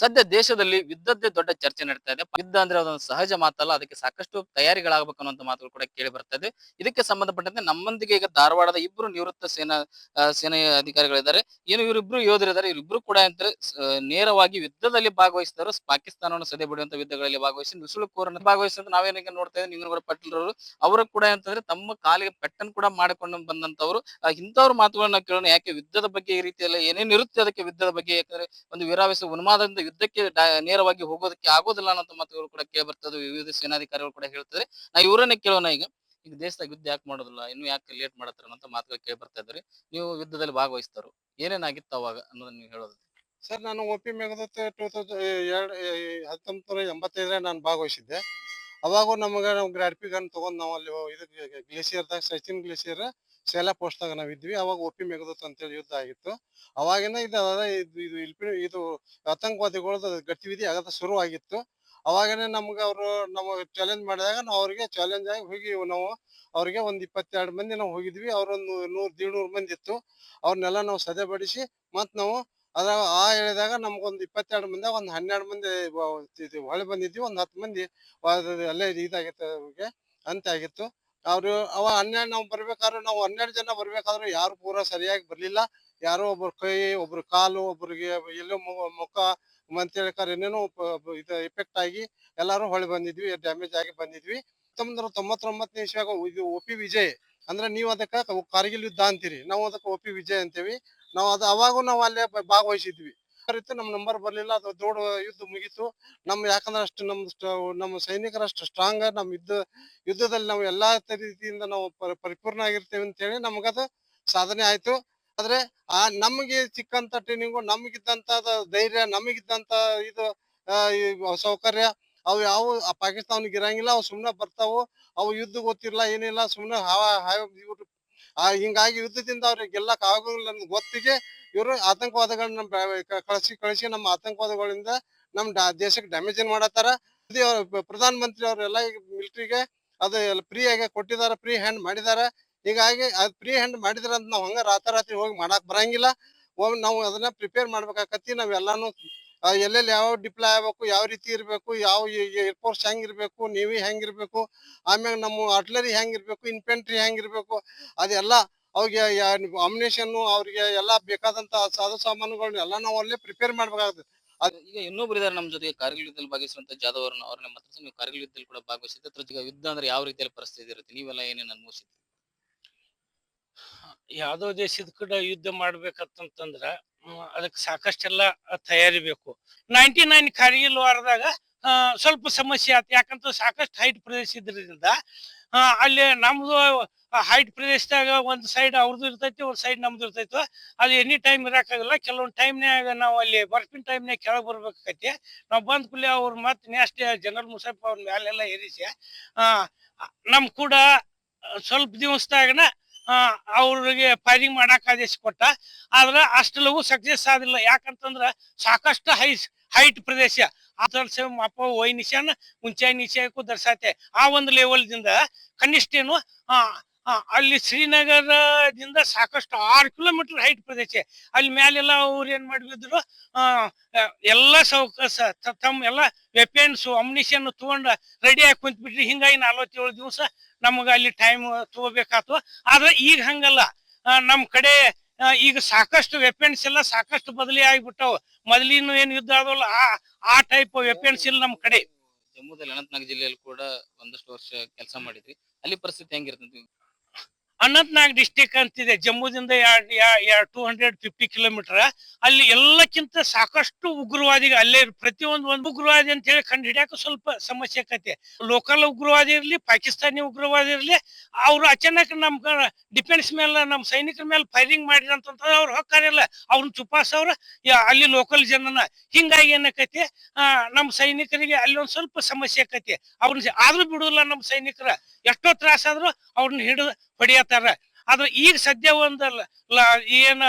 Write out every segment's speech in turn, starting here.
ಸದ್ಯ ದೇಶದಲ್ಲಿ ಯುದ್ಧದ್ದೇ ದೊಡ್ಡ ಚರ್ಚೆ ನಡೀತಾ ಇದೆ. ಯುದ್ಧ ಅಂದ್ರೆ ಅದೊಂದು ಸಹಜ ಮಾತಲ್ಲ, ಅದಕ್ಕೆ ಸಾಕಷ್ಟು ತಯಾರಿಗಳಾಗಬೇಕು ಅನ್ನುವಂತ ಮಾತುಗಳು ಕೂಡ ಕೇಳಿ ಬರ್ತಾ ಇದೆ. ಇದಕ್ಕೆ ಸಂಬಂಧಪಟ್ಟಂತೆ ನಮ್ಮೊಂದಿಗೆ ಈಗ ಧಾರವಾಡದ ಇಬ್ರು ನಿವೃತ್ತ ಸೇನಾ ಸೇನೆಯ ಅಧಿಕಾರಿಗಳಿದ್ದಾರೆ. ಏನು ಇವರಿಬ್ರು ಯೋಧರಿದ್ದಾರೆ. ಇವರಿಬ್ರು ಕೂಡ ಅಂದ್ರೆ ನೇರವಾಗಿ ಯುದ್ಧದಲ್ಲಿ ಭಾಗವಹಿಸಿದರು ಪಾಕಿಸ್ತಾನವನ್ನು ಸದೆ ಬಿಡುವಂತ ಯುದ್ಧಗಳಲ್ಲಿ ಭಾಗವಹಿಸಿ ನುಸುಳುಕೋರನ್ನು ಭಾಗವಹಿಸಿದ ನಾವೇನೀಗ ನೋಡ್ತಾ ಇದ್ದೀವಿ ನಿಂಗನಗೌಡ ಪಟೇಲ್ ಅವರು ಅವರು ಕೂಡ ಅಂತಂದ್ರೆ ತಮ್ಮ ಕಾಲಿಗೆ ಪೆಟ್ಟನ್ ಕೂಡ ಮಾಡಿಕೊಂಡು ಬಂದಂತವರು ಇಂಥವ್ರ ಮಾತುಗಳನ್ನ ಕೇಳೋಣ. ಯಾಕೆ ಯುದ್ಧದ ಬಗ್ಗೆ ಈ ರೀತಿಯಲ್ಲ ಏನೇನಿರುತ್ತೆ ಅದಕ್ಕೆ ಯುದ್ಧದ ಬಗ್ಗೆ? ಯಾಕಂದ್ರೆ ಒಂದು ವೀರಾವೇಶ ಉನ್ಮಾದದಿಂದ ಯುದ್ಧಕ್ಕೆ ನೇರವಾಗಿ ಹೋಗೋದಕ್ಕೆ ಆಗೋದಿಲ್ಲ ಅನ್ನೋ ಮಾತುಗಳು ಕೂಡ ಕೇಳಿ ಬರ್ತದೆ. ವಿವಿಧ ಸೇನಾಧಿಕಾರಿಗಳು ಕೂಡ ಹೇಳ್ತಾರೆ. ನಾ ಇವರನ್ನೇ ಕೇಳೋಣ ಈಗ. ಈಗ ದೇಶದಾಗ ಯುದ್ಧ ಯಾಕೆ ಮಾಡೋದಿಲ್ಲ? ಇನ್ನು ಯಾಕೆ ಲೇಟ್ ಮಾಡತ್ತಾರ ಅಂತ ಮಾತುಗಳು ಕೇಳಿ ಬರ್ತಾ ಇದ್ರಿ ನೀವು ಯುದ್ಧದಲ್ಲಿ ಭಾಗವಹಿಸ್ತಾರು? ಏನೇನಾಗಿತ್ತು ಅವಾಗ ಅನ್ನೋದನ್ನ ನೀವು ಹೇಳೋದು? ಸರ್, ನಾನು ಒ ಮೇಘದ ಮೇಘದತ್ತ ಟೂ ತೌಸಂಡ್ ಎರಡು ಹತ್ತೊಂಬತ್ತು ನೂರ ಎಂಬತ್ತೈದರಲ್ಲಿ ನಾನು ಭಾಗವಹಿಸಿದ್ದೆ. ಅವಾಗೂ ನಮಗೆ ನಾವು ಗ್ರಾಡ್ಪಿ ಗನ್ ತೊಗೊಂಡು ನಾವು ಅಲ್ಲಿ ಇದಕ್ಕೆ ಗ್ಲೇಸಿಯರ್ದಾಗ ಸಚಿನ್ ಗ್ಲೇಸಿಯರ್ ಸೇಲಾ ಪೋಸ್ಟ್ದಾಗ ನಾವು ಇದ್ವಿ. ಅವಾಗ ಒಪ್ಪಿ ಮೆಗದತ್ ಅಂತೇಳಿ ಯುದ್ಧ ಆಗಿತ್ತು. ಅವಾಗಿನ ಇದು ಇದು ಇದು ಇಲ್ಪಿ, ಇದು ಆತಂಕವಾದಿಗಳದ್ದು ಗತಿವಿಧಿ ಆಗದ ಶುರು ಆಗಿತ್ತು. ಅವಾಗನೇ ನಮ್ಗೆ ಅವರು ನಮಗೆ ಚಾಲೆಂಜ್ ಮಾಡಿದಾಗ ನಾವು ಅವ್ರಿಗೆ ಚಾಲೆಂಜ್ ಆಗಿ ಹೋಗಿ ನಾವು ಅವ್ರಿಗೆ ಒಂದು ಇಪ್ಪತ್ತೆರಡು ಮಂದಿ ನಾವು ಹೋಗಿದ್ವಿ. ಅವ್ರೊಂದು ನೂರು ನೂರು ಮಂದಿ ಇತ್ತು. ಅವ್ರನ್ನೆಲ್ಲ ನಾವು ಸದೆ ಬಡಿಸಿ ಮತ್ತು ನಾವು ಅದ ಆ ಹೇಳಿದಾಗ ನಮ್ಗೊಂದು ಇಪ್ಪತ್ತೆರಡು ಮಂದಿ, ಒಂದು ಹನ್ನೆರಡು ಮಂದಿ ಹೊಳೆ ಬಂದಿದ್ವಿ, ಒಂದು ಹತ್ತು ಮಂದಿ ಅಲ್ಲೇ ಇದಾಗಿತ್ತು ಅವ್ರಿಗೆ ಅಂತ ಆಗಿತ್ತು. ಅವರು, ಅವ ಹನ್ನೆರಡು ನಾವು ಬರ್ಬೇಕಾದ್ರೆ, ನಾವು ಹನ್ನೆರಡು ಜನ ಬರ್ಬೇಕಾದ್ರೆ ಯಾರು ಪೂರ ಸರಿಯಾಗಿ ಬರ್ಲಿಲ್ಲ. ಯಾರೋ ಒಬ್ರು ಕೈ, ಒಬ್ರು ಕಾಲು, ಒಬ್ರಿಗೆ ಎಲ್ಲೋ ಮುಖ ಹೇಳಿಕಾರ ಏನೇನೋ ಇದು ಎಫೆಕ್ಟ್ ಆಗಿ ಎಲ್ಲಾರು ಹೊಳೆ ಬಂದಿದ್ವಿ ಡ್ಯಾಮೇಜ್ ಆಗಿ ಬಂದಿದ್ವಿ. ಹತ್ತೊಂಬತ್ತು ತೊಂಬತ್ತೊಂಬತ್ತು ತೊಂಬತ್ತೊಂಬತ್ತನೇ ಇಸ್ವಿಯಾಗ ಇದು ಒ ವಿಜಯ್, ಅಂದ್ರೆ ನೀವು ಅದಕ್ಕೆ, ಕಾರ್ಗಿಲ್ ಯುದ್ಧ ಅಂತೀರಿ, ನಾವು ಅದಕ್ಕೆ ಒ ವಿಜಯ್ ಅಂತೀವಿ. ನಾವು ಅದು ಅವಾಗೂ ನಾವು ಅಲ್ಲೇ ಭಾಗವಹಿಸಿದ್ವಿ. ಇತ್ತು ನಮ್ಮ ನಂಬರ್ ಬರಲಿಲ್ಲ, ಅದು ದೊಡ್ಡ ಯುದ್ಧ ಮುಗೀತು. ನಮ್ಮ ಯಾಕಂದ್ರೆ ಅಷ್ಟು ನಮ್ಮ ನಮ್ಮ ಸೈನಿಕರು ಅಷ್ಟು ಸ್ಟ್ರಾಂಗ್ ನಮ್ಮ ಯುದ್ಧ, ಯುದ್ಧದಲ್ಲಿ ನಾವು ಎಲ್ಲಾ ರೀತಿಯಿಂದ ನಾವು ಪರಿಪೂರ್ಣ ಆಗಿರ್ತೇವೆ ಅಂತ ಹೇಳಿ ನಮಗದು ಸಾಧನೆ ಆಯ್ತು. ಆದ್ರೆ ಆ ನಮಗೆ ಸಿಕ್ಕಂತ ಟ್ರೈನಿಂಗು ನಮಗಿದ್ದಂತ ಧೈರ್ಯ, ನಮಗಿದ್ದಂತ ಇದು ಸೌಕರ್ಯ, ಅವು ಯಾವ ಪಾಕಿಸ್ತಾನಿಗೆ ಇರಂಗಿಲ್ಲ, ಅವು ಸುಮ್ನೆ ಬರ್ತಾವು. ಅವು ಯುದ್ಧ ಗೊತ್ತಿಲ್ಲ, ಏನಿಲ್ಲ, ಸುಮ್ನೆ ಹಾವ ಹಾವ ಆ, ಹಿಂಗಾಗಿ ಯುದ್ಧದಿಂದ ಅವ್ರಿಗೆ ಗೆಲ್ಲಕ್ ಆಗೋದಿಲ್ಲ ಅನ್ನೋ ಗೊತ್ತಿಗೆ ಇವರು ಆತಂಕವಾದಗಳನ್ನ ಕಳಿಸಿ ಕಳಿಸಿ ನಮ್ಮ ಆತಂಕವಾದಗಳಿಂದ ನಮ್ ಡಾ- ದೇಶಕ್ಕೆ ಡ್ಯಾಮೇಜ್ ಏನ್ ಮಾಡತ್ತಾರ? ಪ್ರಧಾನ ಮಂತ್ರಿ ಅವರೆಲ್ಲ ಈಗ ಮಿಲಿಟರಿಗೆ ಅದು ಫ್ರೀ ಆಗಿ ಕೊಟ್ಟಿದಾರ ಫ್ರೀ ಹ್ಯಾಂಡ್ ಮಾಡಿದಾರ. ಹೀಗಾಗಿ ಅದ್ ಫ್ರೀ ಹ್ಯಾಂಡ್ ಮಾಡಿದ್ರ ಅಂತ ನಾವು ಹಂಗ ರಾತಾರಾತ್ರಿ ಹೋಗಿ ಮಾಡಕ್ ಬರಂಗಿಲ್ಲ. ನಾವು ಅದನ್ನ ಪ್ರಿಪೇರ್ ಮಾಡ್ಬೇಕಾಕತಿ ನಾವೆಲ್ಲಾನು ಎಲ್ಲೆಲ್ಲಿ ಯಾವ ಡಿಪ್ಲೈ ಆಗ್ಬೇಕು, ಯಾವ ರೀತಿ ಇರ್ಬೇಕು, ಯಾವ ಏರ್ಫೋರ್ಸ್ ಹೆಂಗ್ ಇರ್ಬೇಕು ನೇವಿ ಹೆಂಗ್ ಇರ್ಬೇಕು ಆಮ್ಯಾಗ ನಮ್ಮ ಆರ್ಟ್ಲರಿ ಹೆಂಗ್ ಇರ್ಬೇಕು ಇನ್ಫೆಂಟ್ರಿ ಹೆಂಗ್ ಇರ್ಬೇಕು ಅದೆಲ್ಲ ಅವ್ರಿಗೆ ಅಮ್ಯುನೇಷನ್ ಅವ್ರಿಗೆ ಎಲ್ಲಾ ಬೇಕಾದಂತ ಸಾಧು ಸಾಮಾನುಗಳನ್ನ ಎಲ್ಲ ನಾವು ಅಲ್ಲೇ ಪ್ರಿಪೇರ್ ಮಾಡ್ಬೇಕಾಗ್ತದೆ. ಈಗ ಇನ್ನೊಬ್ರು ಇದಾರೆ ನಮ್ಮ ಜೊತೆಗೆ ಕಾರ್ಗಿಲ್ ಯುದ್ಧದಲ್ಲಿ ಭಾಗವಹಿಸುವಂತ ಜಾಧವ್ ಅವ್ರನ್ನ ಅವ್ರನ್ನ ಮಾತ್ರ ನೀವು ಕಾರ್ಗಿಲ್ ಯುದ್ಧದಲ್ಲಿ ಕೂಡ ಭಾಗವಹಿಸಿದ್ರೆ ಯುದ್ಧ ಅಂದ್ರೆ ಯಾವ ರೀತಿಯಲ್ಲಿ ಪರಿಸ್ಥಿತಿ ಇರುತ್ತೆ? ನೀವೆಲ್ಲ ಏನೇನು ಅನುಭವಿಸಿದ್ರಿ ಯಾವ್ದೋ ದೇಶದ ಕೂಡ ಯುದ್ಧ ಮಾಡ್ಬೇಕಂತಂದ್ರ ಅದಕ್ಕೆ ಸಾಕಷ್ಟೆಲ್ಲ ತಯಾರಿ ಬೇಕು ನೈನ್ಟಿ ನೈನ್ ಕಾರ್ಗಿಲ್ ವಾರದಾಗ ಸ್ವಲ್ಪ ಸಮಸ್ಯೆ ಆಯ್ತು ಯಾಕಂತ ಸಾಕಷ್ಟು ಹೈಟ್ ಪ್ರದೇಶ ಇದ್ರಿಂದ ಅಲ್ಲಿ ನಮ್ದು ಹೈಟ್ ಪ್ರದೇಶದಾಗ ಒಂದ್ ಸೈಡ್ ಅವ್ರದ್ದು ಇರ್ತೈತಿ, ಒಂದ್ ಸೈಡ್ ನಮ್ದು ಇರ್ತೈತಿ. ಅದು ಎನಿ ಟೈಮ್ ಇರೋಕ್ಕಾಗಲ್ಲ ಕೆಲವೊಂದ್ ಟೈಮ್ನಾಗ ನಾವು ಅಲ್ಲಿ ಬರ್ಫಿನ ಟೈಮ್ನಾಗ ಕೆಳಗೆ ಬರ್ಬೇಕಾಕೈತಿ. ನಾವು ಬಂದ್ ಕೂಡಲೇ ಅವ್ರ ಮತ್ತೆ ನೆಕ್ಸ್ಟ್ ಜನರಲ್ ಮುಸಫ್ ಅವ್ರ ಮ್ಯಾಲೆಲ್ಲ ಏರಿಸಿ ನಮ್ ಕೂಡ ಸ್ವಲ್ಪ ದಿವಸದಾಗನ ಅವ್ರಿಗೆ ಫೈರಿಂಗ್ ಮಾಡಕ್ ಆದೇಶ ಕೊಟ್ಟ. ಆದ್ರೆ ಅಷ್ಟು ಲಘು ಸಕ್ಸಸ್ ಆದಿಲ್ಲ. ಯಾಕಂತಂದ್ರ ಸಾಕಷ್ಟು ಹೈ ಹೈಟ್ ಪ್ರದೇಶ. ಅಪ್ಪ ವೈ ನಿಶಾನ ಮುಂಚೆ ನಿಶಯಕ್ಕೂ ದರ್ಸಾತೆ. ಆ ಒಂದು ಲೆವೆಲ್ ದಿಂದ ಕನಿಷ್ಠ ಏನು ಅಲ್ಲಿ ಶ್ರೀನಗರದಿಂದ ಸಾಕಷ್ಟು ಆರು ಕಿಲೋಮೀಟರ್ ಹೈಟ್ ಪ್ರದೇಶ. ಅಲ್ಲಿ ಮೇಲೆಲ್ಲ ಅವ್ರು ಏನ್ ಮಾಡಿದ್ರು ಎಲ್ಲ ಸೌಕ ತಮ್ಮ ಎಲ್ಲ ವೆಪನ್ಸ್ ಅಮ್ನಿಷನ್ ತಗೊಂಡ ರೆಡಿ ಆಗಿ ಕುಂತ್ಬಿಟ್ರಿ. ಹಿಂಗಾಗಿ ನಲ್ವತ್ತೇಳು ದಿವಸ ನಮಗ ಅಲ್ಲಿ ಟೈಮ್ ತಗೋಬೇಕಾತು. ಆದ್ರೆ ಈಗ ಹಂಗಲ್ಲ. ನಮ್ಮ ನಮ್ ಕಡೆ ಈಗ ಸಾಕಷ್ಟು ವೆಪನ್ಸ್ ಎಲ್ಲ ಸಾಕಷ್ಟು ಬದಲಿ ಆಗ್ಬಿಟ್ಟವು. ಮೊದಲಿನ ಏನ್ ಯುದ್ಧ ಆದವಲ್ಲ, ಆ ಆ ಟೈಪ್ ವೆಪನ್ಸ್ ಇಲ್ಲ ನಮ್ಮ ಕಡೆ. ಜಮ್ಮುದಲ್ಲಿ ಅನಂತನಾಗ್ ಜಿಲ್ಲೆಯಲ್ಲಿ ಕೂಡ ಒಂದಷ್ಟು ವರ್ಷ ಕೆಲಸ ಮಾಡಿದ್ವಿ ಅಲ್ಲಿ ಪರಿಸ್ಥಿತಿ ಹೆಂಗಿರ್ತದೆ? ಅನಂತ್ನಾಗ್ ಡಿಸ್ಟಿಕ್ ಅಂತಿದೆ. ಜಮ್ಮುದಿಂದ ಟೂ ಹಂಡ್ರೆಡ್ ಫಿಫ್ಟಿ ಕಿಲೋಮೀಟರ್ ಅಲ್ಲಿ ಎಲ್ಲಕ್ಕಿಂತ ಸಾಕಷ್ಟು ಉಗ್ರವಾದಿ ಅಲ್ಲೇ ಪ್ರತಿಯೊಂದು ಒಂದು ಉಗ್ರವಾದಿ ಅಂತ ಹೇಳಿ ಕಂಡು ಹಿಡಿಯಾಕ ಸ್ವಲ್ಪ ಸಮಸ್ಯೆ ಆಕತಿ. ಲೋಕಲ್ ಉಗ್ರವಾದಿ ಇರ್ಲಿ, ಪಾಕಿಸ್ತಾನಿ ಉಗ್ರವಾದಿ ಇರ್ಲಿ, ಅವ್ರು ಅಚಾನಕ್ ನಮ್ ಡಿಫೆನ್ಸ್ ಮೇಲೆ ನಮ್ಮ ಸೈನಿಕರ ಮೇಲೆ ಫೈರಿಂಗ್ ಮಾಡಿದ್ರ ಅಂತಂದ್ರೆ ಅವ್ರು ಹೊಕ್ಕಾರಿಲ್ಲ ಅವ್ರನ್ನ ಚುಪಾಸ್ ಅವ್ರ ಅಲ್ಲಿ ಲೋಕಲ್ ಜನನ. ಹಿಂಗಾಗಿ ಏನಕತಿ ನಮ್ಮ ನಮ್ ಸೈನಿಕರಿಗೆ ಅಲ್ಲಿ ಒಂದು ಸ್ವಲ್ಪ ಸಮಸ್ಯೆ ಆಕತಿ. ಅವ್ರನ್ನ ಆದ್ರೂ ಬಿಡುದಿಲ್ಲ ನಮ್ಮ ಸೈನಿಕರ. ಎಷ್ಟೋ ತ್ರಾಸ ಆದ್ರೂ ಅವ್ರನ್ನ ಹಿಡಿದು ಹೊಡಿಯತ್ತಾರ ಆದ್ರೆ ಈಗ ಸದ್ಯ ಒಂದಲ್ಲ ಏನ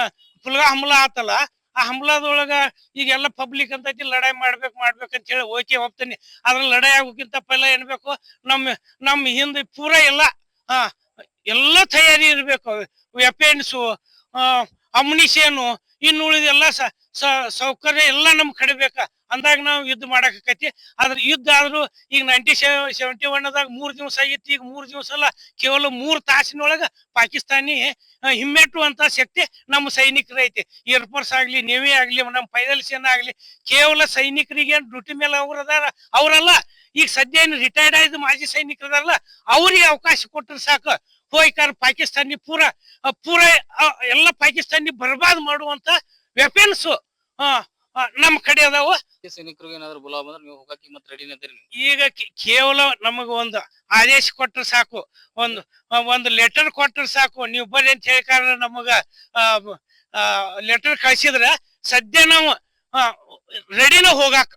ಪುಲ್ಗ ಹಮ್ಲ ಆತಲ್ಲ, ಆ ಹಮಲಾದೊಳಗ ಈಗ ಎಲ್ಲ ಪಬ್ಲಿಕ್ ಅಂತೈತಿ ಲಡಾಯಿ ಮಾಡ್ಬೇಕು ಮಾಡ್ಬೇಕು ಅಂತ ಹೇಳಿ ಓಕೆ ಹೋಗ್ತೀನಿ. ಆದ್ರೆ ಲಡಾಯಿ ಆಗೋಕ್ಕಿಂತ ಪೈಲ ಏನ್ಬೇಕು ನಮ್ಮ ನಮ್ಮ ಹಿಂದೆ ಪೂರ ಎಲ್ಲ ಹಾ ಎಲ್ಲ ತಯಾರಿ ಇರಬೇಕು. ವೆಪೆನ್ಸು ಅಮ್ನಿಷನು ಇನ್ನು ಸ- ಸೌಕರ್ಯ ಎಲ್ಲ ನಮ್ ಕಡೆ ಬೇಕ? ಅಂದಾಗ ನಾವು ಯುದ್ಧ ಮಾಡಕತಿ ಆದ್ರೆ ಯುದ್ಧ ಆದ್ರೂ ಈಗ ನೈನ್ಟಿ ಸೆವೆಂಟಿ ಒನ್ದಾಗ ಮೂರ್ ದಿವಸ ಆಗಿತ್ತು. ಈಗ ಮೂರ್ ದಿವಸ ಅಲ್ಲ, ಕೇವಲ ಮೂರ್ ತಾಸಿನೊಳಗ ಪಾಕಿಸ್ತಾನಿ ಹಿಮ್ಮೆಟ್ಟುವಂತ ಶಕ್ತಿ ನಮ್ಮ ಸೈನಿಕರ ಐತಿ ಏರ್ಫೋರ್ಸ್ ಆಗ್ಲಿ ನೇವಿ ಆಗ್ಲಿ, ನಮ್ಮ ಪೈದಲ್ ಸೇನಾ ಆಗ್ಲಿ, ಕೇವಲ ಸೈನಿಕರಿಗೆ ಡ್ಯೂಟಿ ಮೇಲೆ ಅವ್ರ ಅದಾರ? ಅವರಲ್ಲ. ಈಗ ಸದ್ಯ ಏನು ರಿಟೈರ್ಡ್ ಆಯ್ತು ಮಾಜಿ ಸೈನಿಕರು ಅದಾರಲ್ಲ ಅವ್ರಿಗೆ ಅವಕಾಶ ಕೊಟ್ಟರೆ ಸಾಕು. ಹೋಯ್ಕಾರ ಪಾಕಿಸ್ತಾನಿ ಪೂರ ಪೂರ ಎಲ್ಲ ಪಾಕಿಸ್ತಾನಿ ಬರ್ಬಾದ್ ಮಾಡುವಂತ ವೆಪನ್ಸ್ ನಮ್ಮ ಕಡೆ ಅದಾವ. ಸೈನಿಕರಿಗೆ ಏನಾದ್ರು ಬುಲಾವ್ ಬಂದ್ರೆ ನೀವು ಹೋಗಕ್ಕೆ ಮತ್ತೆ ರೆಡಿ ನೀವು. ಈಗ ಕೇವಲ ನಮಗ ಒಂದು ಆದೇಶ ಕೊಟ್ರೆ ಸಾಕು, ಒಂದು ಒಂದು ಲೆಟರ್ ಕೊಟ್ರೆ ಸಾಕು, ನೀವು ಬರ್ರಿ ಅಂತ ಹೇಳಿಕಾರ ನಮಗ ಲೆಟರ್ ಕಳ್ಸಿದ್ರ ಸದ್ಯ ನಾವು ರೆಡಿನ ಹೋಗಾಕ,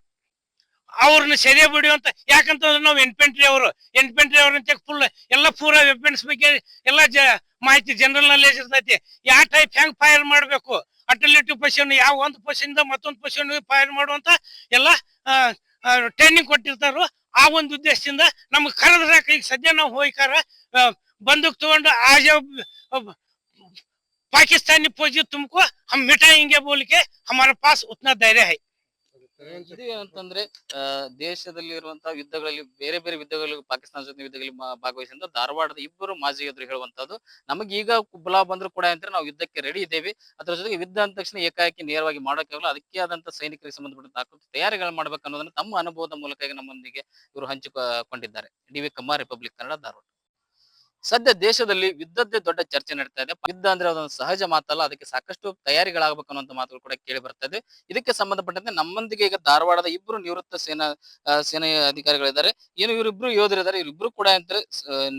ಅವ್ರನ್ನ ಸೆರೆ ಬಿಡುವಂತ ಯಾಕಂತಂದ್ರೆ ನಾವು ಎನ್ಪೆಂಟ್ರಿ ಅವರು ಎನ್ಪೆಂಟ್ರಿ ಅವ್ರ ಫುಲ್ ಎಲ್ಲ ಪೂರ ವೆಪನ್ಸ್ ಬಗ್ಗೆ ಎಲ್ಲ ಜ, ಮಾಹಿತಿ ಜನರಲ್ ನಾಲೆಜ್ ಇರ್ತೈತಿ, ಯಾವ ಟೈಪ್ ಹೆಂಗ್ ಫೈರ್ ಮಾಡ್ಬೇಕು ಅಟಲಿಟಿ ಪಶನ್ ಯಾವ ಒಂದು ಪಶನ್ದ ಮತ್ತೊಂದು ಪಶನ್ ಫೈರ್ ಮಾಡುವಂತ ಎಲ್ಲ ಟ್ರೈನಿಂಗ್ ಕೊಟ್ಟಿರ್ತಾರೋ ಆ ಒಂದು ಉದ್ದೇಶದಿಂದ ನಮ್ಗೆ ಕರೆದ್ರಾಕ ಈಗ ಸದ್ಯ ನಾವು ಹೋಗಿಕಾರ ಬಂದೂಕ್ ತಗೊಂಡು ಆಜ ಪಾಕಿಸ್ತಾನಿ ಫೌಜಿ ತುಮಕೋ, ಹಮ್ ಮಿಠಾಯಿಂಗೆ ಬೋಲಿಕೆ, ಹಮಾರ ಪಾಸ್ ಉತ್ನ ಧೈರ್ಯ ಹೈ. ಇದು ಏನಂತಂದ್ರೆ ದೇಶದಲ್ಲಿ ಇರುವಂತಹ ಯುದ್ಧಗಳಲ್ಲಿ, ಬೇರೆ ಬೇರೆ ಯುದ್ಧಗಳಲ್ಲಿ, ಪಾಕಿಸ್ತಾನ ಜೊತೆ ಯುದ್ಧಗಳಲ್ಲಿ ಭಾಗವಹಿಸಿದ ಧಾರವಾಡದ ಇಬ್ಬರು ಮಾಜಿ ಯೋಧರು ಹೇಳುವಂತದ್ದು ನಮಗೆ ಈಗ ಬುಲಾ ಬಂದ್ರು ಕೂಡ ಅಂದ್ರೆ ನಾವು ಯುದ್ಧಕ್ಕೆ ರೆಡಿ ಇದ್ದೇವೆ. ಅದರ ಜೊತೆಗೆ ಯುದ್ಧ ಅಂದ ತಕ್ಷಣ ಏಕಾಏಕಿ ನೇರವಾಗಿ ಮಾಡೋಕ್ಕಾಗಲ್ಲ ಅದಕ್ಕೆ ಆದಂತ ಸೈನಿಕರಿಗೆ ಸಂಬಂಧಪಟ್ಟ ತಯಾರಿಗಳು ಮಾಡ್ಬೇಕು ಅನ್ನೋದನ್ನ ತಮ್ಮ ಅನುಭವದ ಮೂಲಕ ನಮ್ಮೊಂದಿಗೆ ಇವರು ಹಂಚಿಕೊಂಡಿದ್ದಾರೆ D V Kumar Republic Kannada, Dharwad. ಸದ್ಯ ದೇಶದಲ್ಲಿ ಯುದ್ಧದ್ದೇ ದೊಡ್ಡ ಚರ್ಚೆ ನಡೀತಾ ಇದೆ. ಯುದ್ಧ ಅಂದ್ರೆ ಅದೊಂದು ಸಹಜ ಮಾತಲ್ಲ, ಅದಕ್ಕೆ ಸಾಕಷ್ಟು ತಯಾರಿಗಳಾಗಬೇಕು ಅನ್ನೋ ಮಾತುಗಳು ಕೂಡ ಕೇಳಿ ಬರ್ತಾ ಇದೆ. ಇದಕ್ಕೆ ಸಂಬಂಧಪಟ್ಟಂತೆ ನಮ್ಮೊಂದಿಗೆ ಈಗ ಧಾರವಾಡದ ಇಬ್ಬರು ನಿವೃತ್ತ ಸೇನಾ ಸೇನೆಯ ಅಧಿಕಾರಿಗಳಿದ್ದಾರೆ. ಏನು ಇವರಿಬ್ರು ಯೋಧರಿದ್ದಾರೆ, ಇವರಿಬ್ರು ಕೂಡ ಅಂದ್ರೆ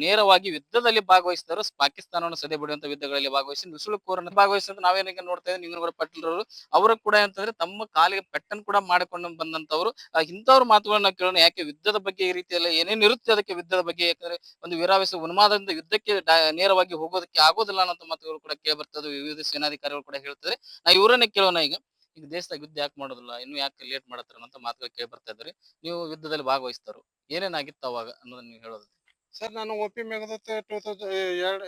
ನೇರವಾಗಿ ಯುದ್ಧದಲ್ಲಿ ಭಾಗವಹಿಸಿದವರು ಪಾಕಿಸ್ತಾನವನ್ನು ಸದೆ ಬಿಡುವಂತ ಯುದ್ಧಗಳಲ್ಲಿ ಭಾಗವಹಿಸಿ ನುಸುಳುಕೋರನ್ನು ಭಾಗವಹಿಸಿದ ನಾವೇನೀಗ ನೋಡ್ತಾ ಇದ್ದೀವಿ ನಿಂಗನಗೌಡ ಪಟೇಲ್ ಅವರು ಕೂಡ ಅಂತಂದ್ರೆ ತಮ್ಮ ಕಾಲಿಗೆ ಪೆಟ್ಟನ್ ಕೂಡ ಮಾಡಿಕೊಂಡು ಬಂದಂತವರು ಇಂಥವ್ರ ಮಾತುಗಳನ್ನ ಕೇಳೋಣ, ಯಾಕೆ ಯುದ್ಧದ ಬಗ್ಗೆ ಈ ರೀತಿಯಲ್ಲ ಏನೇನಿರುತ್ತೆ ಅದಕ್ಕೆ ಯುದ್ಧದ ಬಗ್ಗೆ, ಯಾಕಂದ್ರೆ ಒಂದು ವೀರಾವೇಶ ಉನ್ಮಾದದಿಂದ ಯುದ್ಧಕ್ಕೆ ಡಾ- ನೇರವಾಗಿ ಹೋಗೋದಕ್ಕೆ ಆಗೋದಿಲ್ಲ ಅನ್ನೋ ಮಾತುಗಳು ಕೂಡ ಕೇಳಿ ಬರ್ತದೆ. ವಿವಿಧ ಸೇನಾಧಿಕಾರಿಗಳು ಕೂಡ ಹೇಳ್ತಾರೆ. ನಾ ಇವರನ್ನೇ ಕೇಳೋಣ ಈಗ. ಈಗ ದೇಶದಾಗ ಯುದ್ಧ ಯಾಕೆ ಮಾಡೋದಿಲ್ಲ? ಇನ್ನು ಯಾಕೆ ಲೇಟ್ ಮಾಡತ್ತಾರ ಅಂತ ಮಾತುಗಳು ಕೇಳಿ ಬರ್ತಾ ಇದ್ದಾರೆ. ನೀವು ಯುದ್ಧದಲ್ಲಿ ಭಾಗವಹಿಸ್ತಾರು? ಏನೇನಾಗಿತ್ತು ಅವಾಗ ಅನ್ನೋದನ್ನ ನೀವು ಹೇಳೋದು. ಸರ್, ನಾನು O P Meghadatta two thousand ಎರಡು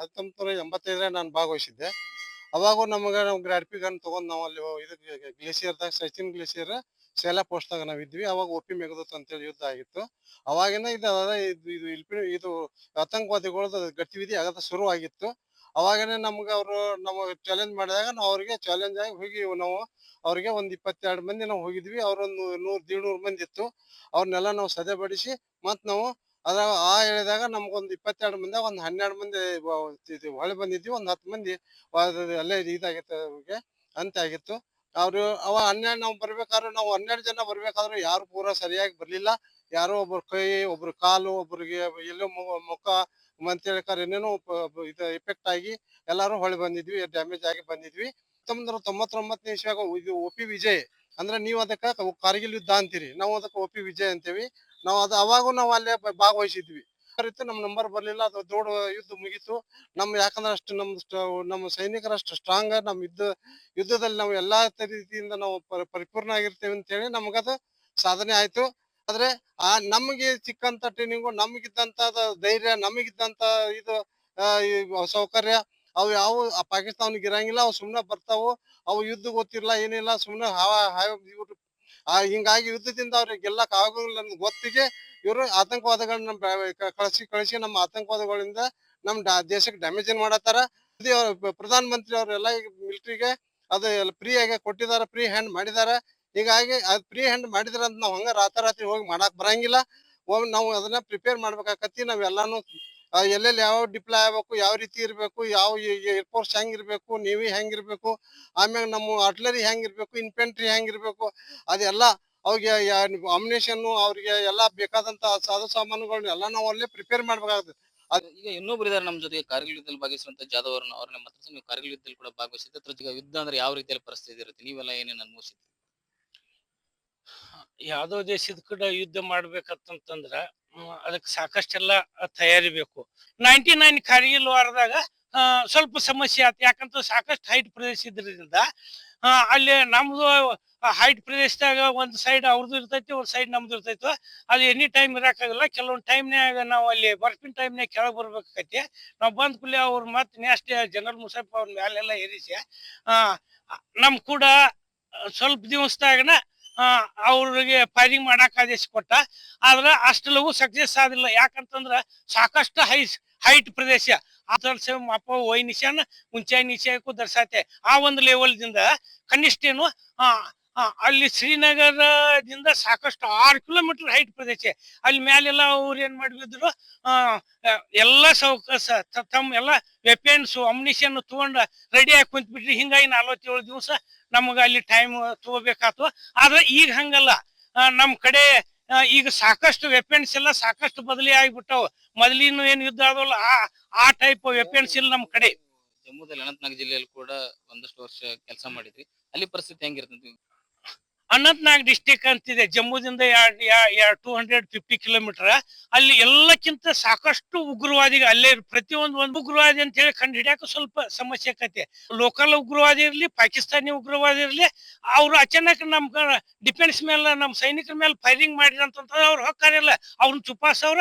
ಹತ್ತೊಂಬತ್ತು ನಾನು ಭಾಗವಹಿಸಿದ್ದೆ. ಅವಾಗ ನಮಗೆ ನಾವು ಗನ್ ತಗೊಂಡ್ ನಾವು ಅಲ್ಲಿ ಇದಕ್ಕೆ ಗ್ಲೇಸಿಯರ್ದಾಗ ಸಚಿನ್ ಗ್ಲೇಸಿಯರ್ ಸೇಲಾ ಪೋಸ್ಟ್ದಾಗ ನಾವು ಇದ್ವಿ, ಅವಾಗ ಒಪ್ಪಿ ಮೇಘದತ್ತ ಅಂತೇಳಿ ಯುದ್ಧ ಆಗಿತ್ತು. ಅವಾಗಿನ ಇದು ಇದು ಇದು ಇಲ್ಪಿ, ಇದು ಆತಂಕವಾದಿಗಳದ್ದು ಗತಿವಿಧಿ ಆಗದ ಶುರು ಆಗಿತ್ತು. ಅವಾಗನೇ ನಮ್ಗೆ ಅವರು ನಮಗೆ ಚಾಲೆಂಜ್ ಮಾಡಿದಾಗ ನಾವು ಅವ್ರಿಗೆ ಚಾಲೆಂಜ್ ಆಗಿ ಹೋಗಿ ನಾವು ಅವ್ರಿಗೆ ಒಂದು ಇಪ್ಪತ್ತೆರಡು ಮಂದಿ ನಾವು ಹೋಗಿದ್ವಿ. ಅವ್ರೊಂದು ನೂರು ನೂರ್ ಮಂದಿ ಇತ್ತು. ಅವ್ರನ್ನೆಲ್ಲ ನಾವು ಸದೆ ಬಡಿಸಿ ಮತ್ ನಾವು ಅದ್ರಾಗ ಆ ಹೇಳಿದಾಗ ನಮ್ಗೊಂದು ಇಪ್ಪತ್ತೆರಡು ಮಂದಿ ಒಂದು ಹನ್ನೆರಡು ಮಂದಿ ಹೊಳೆ ಬಂದಿದ್ವಿ. ಒಂದು ಹತ್ತು ಮಂದಿ ಅಲ್ಲೇ ಇದಾಗಿತ್ತು ಅವ್ರಿಗೆ, ಅಂತ ಆಗಿತ್ತು. ಅವ್ರು ಅವ ಹನ್ನೆರಡು ನಾವು ಬರ್ಬೇಕಾದ್ರೆ ನಾವು ಹನ್ನೆರಡು ಜನ ಬರ್ಬೇಕಾದ್ರೆ ಯಾರು ಪೂರ ಸರಿಯಾಗಿ ಬರ್ಲಿಲ್ಲ. ಯಾರೋ ಒಬ್ರು ಕೈ, ಒಬ್ರು ಕಾಲು, ಒಬ್ರಿಗೆ ಎಲ್ಲೋ ಮುಖ ಮಂತೇಳ್ಕಾರ ಏನೇನೋ ಇದು ಎಫೆಕ್ಟ್ ಆಗಿ ಎಲ್ಲಾರು ಹೊಳೆ ಬಂದಿದ್ವಿ ಡ್ಯಾಮೇಜ್ ಆಗಿ ಬಂದಿದ್ವಿ. ಹತ್ತೊಂಬತ್ತು ನೂರ ತೊಂಬತ್ತೊಂಬತ್ತನೇ ಇದು ಒ ಪಿ ವಿಜಯ್ ಅಂದ್ರೆ ನೀವು ಅದಕ್ಕೆ ಕಾರ್ಗಿಲ್ ಯುದ್ಧ ಅಂತೀರಿ, ನಾವು ಅದಕ್ಕೆ ಒ ಪಿ ವಿಜಯ್ ಅಂತೀವಿ. ನಾವು ಅದು, ಅವಾಗೂ ನಾವು ಅಲ್ಲೇ ಭಾಗವಹಿಸಿದ್ವಿ ಇತ್ತು ನಮ್ಮ ನಂಬರ್ ಬರ್ಲಿಲ್ಲ, ಅದು ದೊಡ್ಡ ಯುದ್ಧ ಮುಗೀತು. ನಮ್ ಯಾಕಂದ್ರೆ ಅಷ್ಟು ನಮ್ ಸೈನಿಕರ ನಮ್ಮ ಸೈನಿಕರಷ್ಟು ಸ್ಟ್ರಾಂಗ್ ನಮ್ ಯುದ್ಧ, ಯುದ್ಧದಲ್ಲಿ ನಾವು ಎಲ್ಲಾ ರೀತಿಯಿಂದ ನಾವು ಪರಿಪೂರ್ಣ ಆಗಿರ್ತೇವೆ ಅಂತ ಹೇಳಿ ನಮಗದು ಸಾಧನೆ ಆಯ್ತು. ಆದ್ರೆ ಆ ನಮಗೆ ಸಿಕ್ಕಂತ ಟ್ರೈನಿಂಗು ನಮಗಿದ್ದಂತ ಧೈರ್ಯ, ನಮಗಿದ್ದಂತ ಇದು ಸೌಕರ್ಯ, ಅವು ಯಾವ ಪಾಕಿಸ್ತಾನಿಗೆ ಇರಂಗಿಲ್ಲ, ಅವು ಸುಮ್ನೆ ಬರ್ತಾವು, ಅವು ಯುದ್ಧ ಗೊತ್ತಿಲ್ಲ ಏನಿಲ್ಲ, ಸುಮ್ನೆ ಹಾವ ಹಾವ ಆ ಹಿಂಗಾಗಿ ಯುದ್ಧದಿಂದ ಅವ್ರಿಗೆ ಗೆಲ್ಲಕ್ ಆಗೋದಿಲ್ಲ ಗೊತ್ತಿಗೆ ಇವರು ಆತಂಕವಾದಗಳನ್ನ ಕಳಿಸಿ ಕಳಿಸಿ ನಮ್ಮ ಆತಂಕವಾದಗಳಿಂದ ನಮ್ಮ ದೇಶಕ್ಕೆ ಡ್ಯಾಮೇಜ್ ಏನ್ ಮಾಡತ್ತಾರ? ಪ್ರಧಾನ ಮಂತ್ರಿ ಅವರೆಲ್ಲ ಈಗ ಮಿಲಿಟರಿಗೆ ಅದು ಫ್ರೀ ಆಗಿ ಕೊಟ್ಟಿದ್ದಾರೆ ಫ್ರೀ ಹ್ಯಾಂಡ್ ಮಾಡಿದ್ದಾರೆ ಹೀಗಾಗಿ ಅದು ಫ್ರೀ ಹ್ಯಾಂಡ್ ಮಾಡಿದ್ರ ಅಂತ ನಾವು ಹಂಗ ರಾತ್ರಿ ಹೋಗಿ ಮಾಡಕ್ ಬರಂಗಿಲ್ಲ. ನಾವು ಅದನ್ನ ಪ್ರಿಪೇರ್ ಮಾಡ್ಬೇಕಾಕತಿ ನಾವ್ ಎಲ್ಲಾನು ಆ, ಎಲ್ಲೆಲ್ಲಿ ಯಾವ ಡಿಪ್ಲೈ ಆಗ್ಬೇಕು, ಯಾವ ರೀತಿ ಇರಬೇಕು, ಯಾವ ಏರ್ಫೋರ್ಸ್ ಹೆಂಗಿರ್ಬೇಕು ನೇವಿ ಹೆಂಗಿರ್ಬೇಕು ಆಮ್ಯಾಗ ನಮ್ಮ ಅಟ್ಲರಿ ಹೆಂಗಿರ್ಬೇಕು ಇನ್ಫೆಂಟ್ರಿ ಹೆಂಗಿರ್ಬೇಕು ಅದೆಲ್ಲ ಅವ್ರಿಗೆ ಅಮ್ನೇಷನ್ ಅವ್ರಿಗೆ ಎಲ್ಲಾ ಬೇಕಾದಂತ ಸಾಧು ಸಾಮಾನುಗಳನ್ನ ಎಲ್ಲ ನಾವು ಅಲ್ಲೇ ಪ್ರಿಪೇರ್ ಮಾಡ್ಬೇಕಾಗ್ತದೆ. ಈಗ ಇನ್ನೊಬ್ರು ಇದಾರೆ ನಮ್ಮ ಜೊತೆಗೆ, ಕಾರ್ಗಿಲ್ ಯುದ್ಧದಲ್ಲಿ ಭಾಗಿಸುವಂತ ಜಾಧವ್ ಅವ್ರನ್ನ ಅವ್ರನ್ನ ಮತ್ತೆ ನೀವು ಕಾರ್ಗಿಲ್ ಯುದ್ಧದಲ್ಲಿ ಕೂಡ ಜೊತೆಗೆ ಯುದ್ಧ ಅಂದ್ರೆ ಯಾವ ರೀತಿಯಲ್ಲಿ ಪರಿಸ್ಥಿತಿ ಇರುತ್ತೆ? ನೀವೆಲ್ಲ ಏನೇನು ಅನುಭವಿಸಿದ್ರಿ ಯಾವ್ದೋ ದೇಶದ ಕೂಡ ಯುದ್ಧ ಮಾಡ್ಬೇಕಂತಂದ್ರ ಅದಕ್ಕೆ ಸಾಕಷ್ಟೆಲ್ಲ ತಯಾರಿ ಬೇಕು ನೈನ್ಟಿ ನೈನ್ ಕಾರ್ಗಿಲ್ ವಾರದಾಗ ಸ್ವಲ್ಪ ಸಮಸ್ಯೆ ಆಯ್ತು ಯಾಕಂತ ಸಾಕಷ್ಟು ಹೈಟ್ ಪ್ರದೇಶ ಇದ್ರಿಂದ ಅಲ್ಲಿ ನಮ್ದು ಹೈಟ್ ಪ್ರದೇಶದಾಗ ಒಂದು ಸೈಡ್ ಅವ್ರದ್ದು ಇರ್ತೈತಿ, ಒಂದು ಸೈಡ್ ನಮ್ದು ಇರ್ತೈತಿ. ಅದು ಎನಿ ಟೈಮ್ ಇರಕ್ಕಾಗಲ್ಲ ಕೆಲವೊಂದು ಟೈಮ್ನಾಗ ನಾವು ಅಲ್ಲಿ ಬರ್ಫಿನ್ ಟೈಮ್ನಾಗ ಕೆಳಗೆ ಬರ್ಬೇಕಾಕತಿ. ನಾವು ಬಂದ ಕೂಡಲೇ ಅವ್ರು ಮತ್ತೆ ನೆಕ್ಸ್ಟ್ ಜನರಲ್ ಮುಸಫ್ ಅವ್ರ ಮ್ಯಾಲೆಲ್ಲ ಏರಿಸಿ ನಮ್ಮ ನಮ್ ಕೂಡ ಸ್ವಲ್ಪ ದಿವಸದಾಗನ ಅವ್ರಿಗೆ ಫೈರಿಂಗ್ ಮಾಡಕ್ ಆದೇಶ ಕೊಟ್ಟ. ಆದ್ರ ಅಷ್ಟು ಲಘು ಸಕ್ಸಸ್ ಆದಿಲ್ಲ. ಯಾಕಂತಂದ್ರ ಸಾಕಷ್ಟು ಹೈ ಹೈಟ್ ಪ್ರದೇಶ. ಮಾಪ ವೈ ನಿಶಾನ, ಮುಂಚೆ ನಿಶಾಕು ದರ್ಶಾತೆ ಆ ಒಂದು ಲೆವೆಲ್ ದಿಂದ ಕನಿಷ್ಠ ಏನು ಅಲ್ಲಿ ಶ್ರೀನಗರದಿಂದ ಸಾಕಷ್ಟು ಆರು ಕಿಲೋಮೀಟರ್ ಹೈಟ್ ಪ್ರದೇಶ. ಅಲ್ಲಿ ಮ್ಯಾಲೆಲ್ಲ ಅವ್ರು ಏನ್ ಮಾಡಿದ್ರು ಎಲ್ಲ ಸೌಕ ತಮ್ಮ ಎಲ್ಲ ವೆಪನ್ಸ್ ಅಮ್ನಿಷನ್ ತಗೊಂಡ ರೆಡಿ ಆಗಿ ಕುಂತ್ ಬಿಟ್ರಿ ಹಿಂಗಾಗಿ ನಲ್ವತ್ತೇಳು ದಿವಸ ನಮಗೆ ಅಲ್ಲಿ ಟೈಮ್ ತಗೋಬೇಕಾತು. ಆದ್ರೆ ಈಗ ಹಂಗಲ್ಲ. ನಮ್ಮ ನಮ್ ಕಡೆ ಈಗ ಸಾಕಷ್ಟು ವೆಪನ್ಸ್ ಎಲ್ಲ ಸಾಕಷ್ಟು ಬದಲಿ ಆಗ್ಬಿಟ್ಟವು. ಮೊದಲಿನ ಏನು ಯುದ್ಧ ಆದವಲ್ಲ, ಆ ಆ ಟೈಪ್ ವೆಪನ್ಸ್ ಇಲ್ಲ ನಮ್ಮ ಕಡೆ. ಜಮ್ಮುದಲ್ಲಿ ಅನಂತನಾಗ್ ಜಿಲ್ಲೆಯಲ್ಲಿ ಕೂಡ ಒಂದಷ್ಟು ವರ್ಷ ಕೆಲಸ ಮಾಡಿದ್ರಿ. ಅಲ್ಲಿ ಪರಿಸ್ಥಿತಿ ಹೆಂಗಿರ್ತದೆ? ಅನಂತ್ನಾಗ್ ಡಿಸ್ಟಿಕ್ ಅಂತಿದೆ. ಜಮ್ಮುದಿಂದ ಟೂ ಹಂಡ್ರೆಡ್ ಫಿಫ್ಟಿ ಕಿಲೋಮೀಟರ್ ಅಲ್ಲಿ ಎಲ್ಲಕ್ಕಿಂತ ಸಾಕಷ್ಟು ಉಗ್ರವಾದಿಗಳು ಅಲ್ಲೇ ಪ್ರತಿಯೊಂದು ಒಂದು ಉಗ್ರವಾದಿ ಅಂತ ಹೇಳಿ ಕಂಡು ಹಿಡಿಯಾಕ ಸ್ವಲ್ಪ ಸಮಸ್ಯೆ ಆಕತಿ. ಲೋಕಲ್ ಉಗ್ರವಾದಿ ಇರ್ಲಿ, ಪಾಕಿಸ್ತಾನಿ ಉಗ್ರವಾದಿ ಇರ್ಲಿ, ಅವ್ರು ಅಚಾನಕ್ ನಮ್ ಡಿಫೆನ್ಸ್ ಮೇಲೆ ನಮ್ ಸೈನಿಕರ ಮೇಲೆ ಫೈರಿಂಗ್ ಮಾಡಿದಂತ ಅವ್ರು ಹೊಕ್ಕಾರಿಲ್ಲ ಅವ್ರನ್ನ ಚುಪಾಸ್ ಅವ್ರ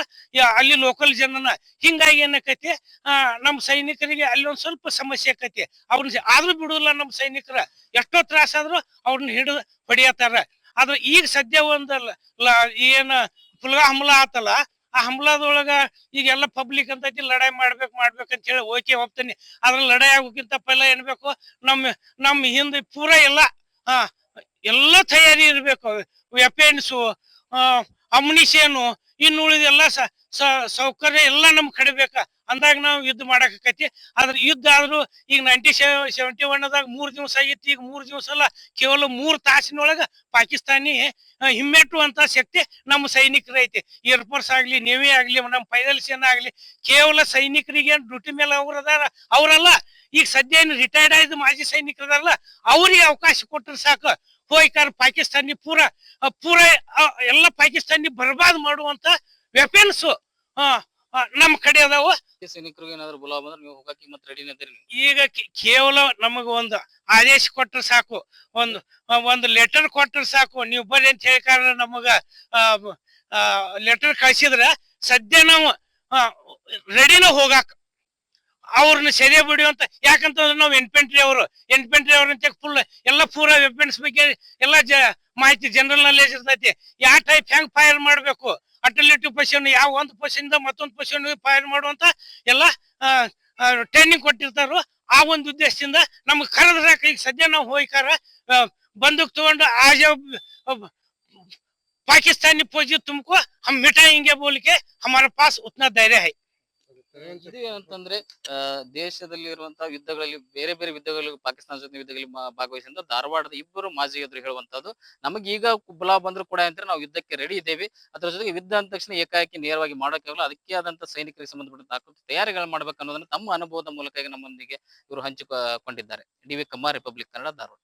ಅಲ್ಲಿ ಲೋಕಲ್ ಜನನ. ಹಿಂಗಾಗಿ ಏನಕತಿ? ಆ, ನಮ್ ಸೈನಿಕರಿಗೆ ಅಲ್ಲಿ ಒಂದ್ ಸ್ವಲ್ಪ ಸಮಸ್ಯೆ ಆಕತಿ. ಅವ್ರನ್ನ ಆದ್ರೂ ಬಿಡುದಿಲ್ಲ ನಮ್ಮ ಸೈನಿಕರ. ಎಷ್ಟೋ ತ್ರಾಸ ಆದ್ರೂ ಅವ್ರನ್ನ ಹಿಡಿದು ಹೊಡಿಯತ್ತಾರ ಆದ್ರೆ ಈಗ ಸದ್ಯ ಒಂದಲ್ಲ ಏನ ಪುಲ್ಗ ಹಮ್ಲಾ ಆತಲ್ಲ, ಆ ಹಮ್ಲಾದೊಳಗ ಈಗ ಎಲ್ಲ ಪಬ್ಲಿಕ್ ಅಂತೈತಿ, ಲಡಾಯಿ ಮಾಡ್ಬೇಕು ಮಾಡ್ಬೇಕು ಅಂತ ಹೇಳಿ ಓಕೆ ಹೋಗ್ತೀನಿ ಅದ್ರ ಲಡಾಯಿ ಆಗೋಕ್ಕಿಂತ ಪೈಲ ಏನ್ಬೇಕು ನಮ್ಮ ನಮ್ಮ ಹಿಂದೆ ಪೂರ ಎಲ್ಲ, ಆ, ಎಲ್ಲ ತಯಾರಿ ಇರ್ಬೇಕು. ವೆಪೆನ್ಸು ಅಮ್ನಿಷನು ಇನ್ನು ಉಳಿದೆಲ್ಲ ಸೌಕರ್ಯ ಎಲ್ಲ ಕಡೆ ಬೇಕ. ಅಂದಾಗ ನಾವು ಯುದ್ಧ ಮಾಡಕೈತಿ ಆದ್ರೆ ಯುದ್ಧ ಆದ್ರೂ ಈಗ ನೈಂಟಿ ಸೆವೆಂಟಿ ಒನ್ದಾಗ ಮೂರ್ ದಿವಸ ಆಗಿತ್ತು. ಈಗ ಮೂರ್ ದಿವಸ ಅಲ್ಲ, ಕೇವಲ ಮೂರ್ ತಾಸಿನೊಳಗ ಪಾಕಿಸ್ತಾನಿ ಹಿಮ್ಮೆಟ್ಟುವಂತ ಶಕ್ತಿ ನಮ್ಮ ಸೈನಿಕರ ಐತಿ. ಏರ್ಫೋರ್ಸ್ ಆಗ್ಲಿ ನೇವಿ ಆಗ್ಲಿ, ನಮ್ಮ ಪೈದಲ್ ಸೇನಾ ಆಗ್ಲಿ, ಕೇವಲ ಸೈನಿಕರಿಗೆ ಡ್ಯೂಟಿ ಮೇಲೆ ಅವ್ರ ಅದಾರ? ಅವರಲ್ಲ. ಈಗ ಸದ್ಯ ಏನು ರಿಟೈರ್ಡ್ ಆಯ್ದು ಮಾಜಿ ಸೈನಿಕರದಾರಲ್ಲ ಅವ್ರಿಗೆ ಅವಕಾಶ ಕೊಟ್ಟರೆ ಸಾಕು. ಹೋಯ್ಕಾರ ಪಾಕಿಸ್ತಾನಿ ಪೂರ ಪೂರಾ ಎಲ್ಲ ಪಾಕಿಸ್ತಾನಿ ಬರ್ಬಾದ್ ಮಾಡುವಂತ ವೆಪನ್ಸ್ ನಮ್ಮ ಕಡೆ ಅದಾವ. ಸೈನಿಕರಿಗೆ ಏನಾದ್ರು ಬುಲಾ ಬಂದ್ರೆ ನೀವು ಹೋಗಕ್ಕೆ ಮತ್ತೆ ರೆಡಿ ನಿಂತೀರಿ ಈಗ ಕೇವಲ ನಮಗ ಒಂದು ಆದೇಶ ಕೊಟ್ರೆ ಸಾಕು. ಒಂದು ಒಂದು ಲೆಟರ್ ಕೊಟ್ರೆ ಸಾಕು. ನೀವು ಬರ್ರಿ ಅಂತ ಹೇಳಿಕಾರ ನಮಗ ಲೆಟರ್ ಕಳ್ಸಿದ್ರ ಸದ್ಯ ನಾವು ರೆಡಿನ ಹೋಗಾಕ ಅವ್ರನ್ನ ಸೆರೆ ಬಿಡುವಂತ ಯಾಕಂತಂದ್ರೆ ನಾವು ಎನ್ಪೆಂಟ್ರಿ ಅವರು ಎನ್ಪೆಂಟ್ರಿ ಅವ್ರ ಅಂತ ಫುಲ್ ಎಲ್ಲ ಪೂರ ವೆಪನ್ಸ್ ಬಗ್ಗೆ ಎಲ್ಲ ಜ ಮಾಹಿತಿ ಜನರಲ್ ನಾಲೆಜ್ ಇರ್ತೈತಿ. ಯಾವ ಟೈಪ್ ಹೆಂಗ್ ಫೈರ್ ಮಾಡ್ಬೇಕು? ಅಟಲಿಟಿ ಪೊಸಿಷನ್ ಯಾವ ಒಂದು ಪೊಸಿಷನ್ ಇಂದ ಮತ್ತೊಂದು ಪೊಸಿಷನ್ ಫೈರ್ ಮಾಡುವಂತ ಎಲ್ಲ ಟ್ರೈನಿಂಗ್ ಕೊಟ್ಟಿರ್ತಾರೋ ಆ ಒಂದು ಉದ್ದೇಶದಿಂದ ನಮ್ಗೆ ಕರೆದ್ರೆ ಈಗ ಸದ್ಯ ನಾವು ಹೋಗಿಕಾರ ಬಂದೂಕ್ ತಗೊಂಡು ಆಜ ಪಾಕಿಸ್ತಾನಿ ಫೌಜಿ ತುಮಕು, ಹಮ್ ಮಿಠಾಯಿ ಹಿಂಗೆ ಬೋಲಿಕೆ, ಹಮಾರ ಪಾಸ್ ಉತ್ನಾ ಧೈರ್ಯ ಹೈ. ಇದು ಏನಂತಂದ್ರೆ ದೇಶದಲ್ಲಿ ಇರುವಂತಹ ಯುದ್ಧಗಳಲ್ಲಿ, ಬೇರೆ ಬೇರೆ ಯುದ್ಧಗಳಲ್ಲಿ, ಪಾಕಿಸ್ತಾನ ಜೊತೆ ಯುದ್ಧಗಳಲ್ಲಿ ಭಾಗವಹಿಸಿದ ಧಾರವಾಡದ ಇಬ್ಬರು ಮಾಜಿ ಯೋಧರು ಹೇಳುವಂತದ್ದು ನಮಗೆ ಈಗ ಕುಬ್ಲಾ ಬಂದ್ರು ಕೂಡ ಅಂತ ನಾವು ಯುದ್ಧಕ್ಕೆ ರೆಡಿ ಇದ್ದೇವೆ. ಅದರ ಜೊತೆಗೆ ಯುದ್ಧ ಅಂದ ತಕ್ಷಣ ಏಕಾಏಕಿ ನೇರವಾಗಿ ಮಾಡೋಕ್ಕಾಗಲ್ಲ ಅದಕ್ಕೆ ಆದಂತ ಸೈನಿಕರಿಗೆ ಸಂಬಂಧಪಟ್ಟಂತಹ ಆಕೃತಿ ತಯಾರಿಗಳು ಮಾಡ್ಬೇಕು ಅನ್ನೋದನ್ನ ತಮ್ಮ ಅನುಭವದ ಮೂಲಕ ನಮ್ಮೊಂದಿಗೆ ಇವರು ಹಂಚಿಕೊಂಡಿದ್ದಾರೆ D V Republic Kannada Dharwad.